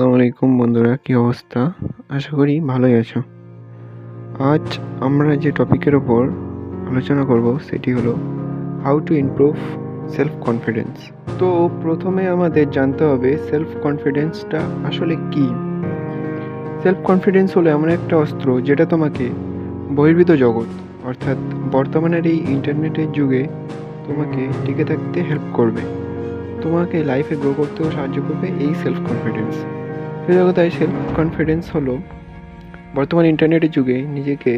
আসসালামু আলাইকুম বন্ধুরা, কী অবস্থা? আশা করি ভালোই আছো। আজ আমরা যে টপিকের ওপর আলোচনা করব সেটি হলো how to improve self confidence তো প্রথমে আমাদের জানতে হবে সেলফ কনফিডেন্সটা আসলে কি? সেলফ কনফিডেন্স হলো এমন একটা অস্ত্র যেটা তোমাকে বহির্ভূত জগৎ, অর্থাৎ বর্তমানের এই ইন্টারনেটের যুগে তোমাকে টিকে থাকতে হেল্প করবে। তোমাকে লাইফে গ্রো করতেও সাহায্য করবে এই সেলফ কনফিডেন্স জগতায় সেলফ কনফিডেন্স হলো, বর্তমান ইন্টারনেটের যুগে নিজেকে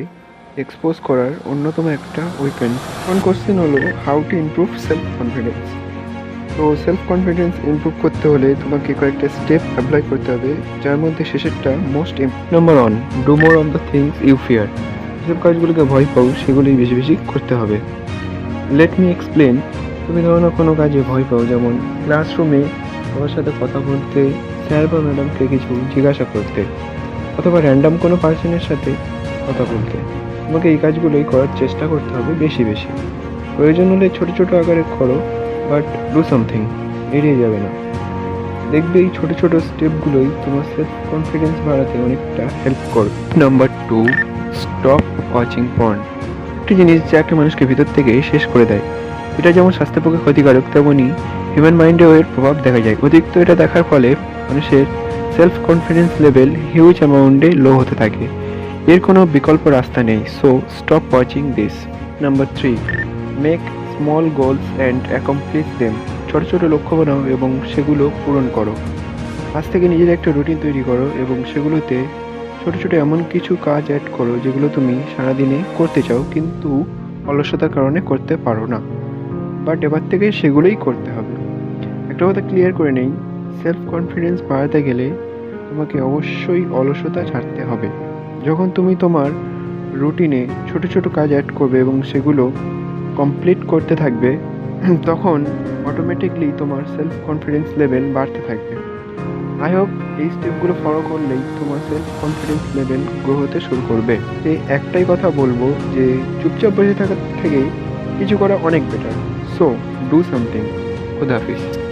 এক্সপোজ করার অন্যতম একটা ওয়েপেন কোন কোশ্চেন হলো how to improve self confidence তো সেলফ কনফিডেন্স ইমপ্রুভ করতে হলে তোমাকে কয়েকটা স্টেপ অ্যাপ্লাই করতে হবে, যার মধ্যে শেষেরটা most number one do more of the things you fear যেসব কাজগুলোকে ভয় পাও সেগুলি বেশি বেশি করতে হবে। লেট মি এক্সপ্লেন তুমি ধরো কোনো কাজে ভয় পাও, যেমন ক্লাসরুমে সবার সাথে কথা বলতে স্যার বা ম্যাডামকে কিছু জিজ্ঞাসা করতে, অথবা র্যান্ডাম কোনো পার্সনের সাথে কথা বলতে। তোমাকে এই কাজগুলোই করার চেষ্টা করতে হবে বেশি বেশি। প্রয়োজন হলে ছোট ছোট আকারে করো বাট ডু সামথিং এড়িয়ে যাবে না। দেখবে এই ছোটো ছোটো স্টেপগুলোই তোমার সেলফ কনফিডেন্স বাড়াতে অনেকটা হেল্প করবে। Number two stop watching porn একটি জিনিস যা একটা মানুষকে ভিতর থেকে শেষ করে দেয়। এটা যেমন স্বাস্থ্যের পক্ষে ক্ষতিকারক তেমনই হিউম্যান মাইন্ডেও এর প্রভাব দেখা যায়। অতিরিক্ত এটা দেখার ফলে মানুষের সেলফ কনফিডেন্স লেভেল হিউজ অ্যামাউন্টে লো হতে থাকে। এর কোনো বিকল্প রাস্তা নেই। So stop watching this number three make small goals and accomplish them ছোটো ছোটো লক্ষ্য বানাও এবং সেগুলো পূরণ করো। আজ থেকে নিজের একটা রুটিন তৈরি করো এবং সেগুলোতে ছোটো ছোটো এমন কিছু কাজ অ্যাড করো যেগুলো তুমি সারাদিনে করতে চাও কিন্তু অলসতার কারণে করতে পারো না। বাট এবার থেকে সেগুলোই করতে হবে। একটা কথা ক্লিয়ার করে নেই সেলফ কনফিডেন্স বাড়াতে গেলে তোমাকে অবশ্যই অলসতা ছাড়তে হবে। যখন তুমি তোমার রুটিনে ছোট ছোট কাজ অ্যাড করবে এবং সেগুলো কমপ্লিট করতে থাকবে, তখন অটোমেটিকলি তোমার সেলফ কনফিডেন্স লেভেল বাড়তে থাকবে। আই হোপ এই স্টেপগুলো ফলো করলেই তোমার সেলফ কনফিডেন্স লেভেল গ্রো হতে শুরু করবে। এই একটাই কথা বলব যে, চুপচাপ বসে থাকার থেকে কিছু করা অনেক বেটার সো ডু সামথিং খুদাহাফিজ